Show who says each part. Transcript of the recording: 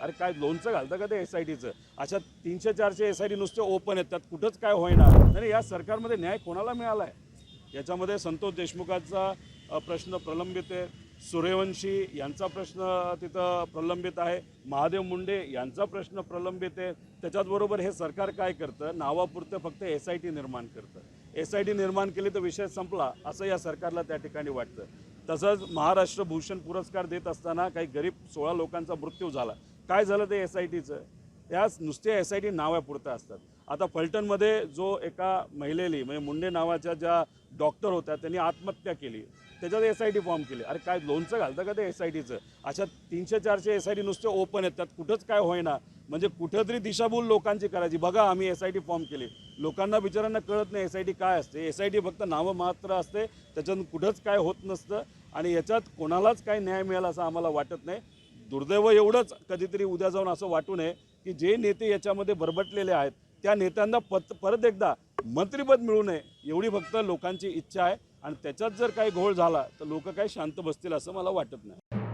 Speaker 1: अरे काय लोनचं घालतं का ते एस आय टीचं अशा तीनशे चारशे एस आय टी नुसते ओपन आहेत. त्यात कुठंच काय होईना. नाही या सरकारमध्ये न्याय कोणाला मिळाला आहे याच्यामध्ये संतोष देशमुखाचा प्रश्न प्रलंबित आहे. सूर्यवंशी यांचा प्रश्न तिथं प्रलंबित आहे. महादेव मुंडे यांचा प्रश्न प्रलंबित आहे. त्याच्याचबरोबर हे सरकार काय करतं? नावापुरतं फक्त एस आय टी निर्माण करतं. एस आय टी निर्माण केली तर विषय संपला असं या सरकारला त्या ठिकाणी वाटतं. तसंच महाराष्ट्र भूषण पुरस्कार देत असताना काही गरीब सोळा लोकांचा मृत्यू झाला. काय झालं ते एस आय टीचं त्याच नुसते एस आय टी नावापुरतं असतात. आता फलटणमध्ये जो एका महिलेली म्हणजे मुंडे नावाच्या ज्या डॉक्टर होत्या त्यांनी आत्महत्या केली. त्याच्यात एस आय टी फॉर्म केली. अरे काय लोणचं घालतं का ते एस आय टीचं अशा तीनशे चारशे एस आय टी नुसते ओपन आहेत. त्यात कुठंच काय होईना. म्हणजे कुठंतरी दिशाभूल लोकांची करायची. बघा आम्ही एस आय टी फॉर्म केली. लोकांना बिचारांना कळत नाही एस आय टी काय असते. एस आय टी फक्त नावं मात्र असते. त्याच्यातून कुठंच काय होत नसतं. आणि याच्यात कोणालाच काय न्याय मिळेल असं आम्हाला वाटत नाही. दुर्दैव एवढंच कधीतरी उद्या जाऊन असं वाटू नये की जे नेते याच्यामध्ये बरबटलेले आहेत त्या नेत्यांना पत परत एकदा मंत्रिपद मिळू नये एवढी फक्त लोकांची इच्छा आहे. आणि त्याच्यात जर काही घोळ झाला तर लोक काही शांत बसतील असं मला वाटत नाही.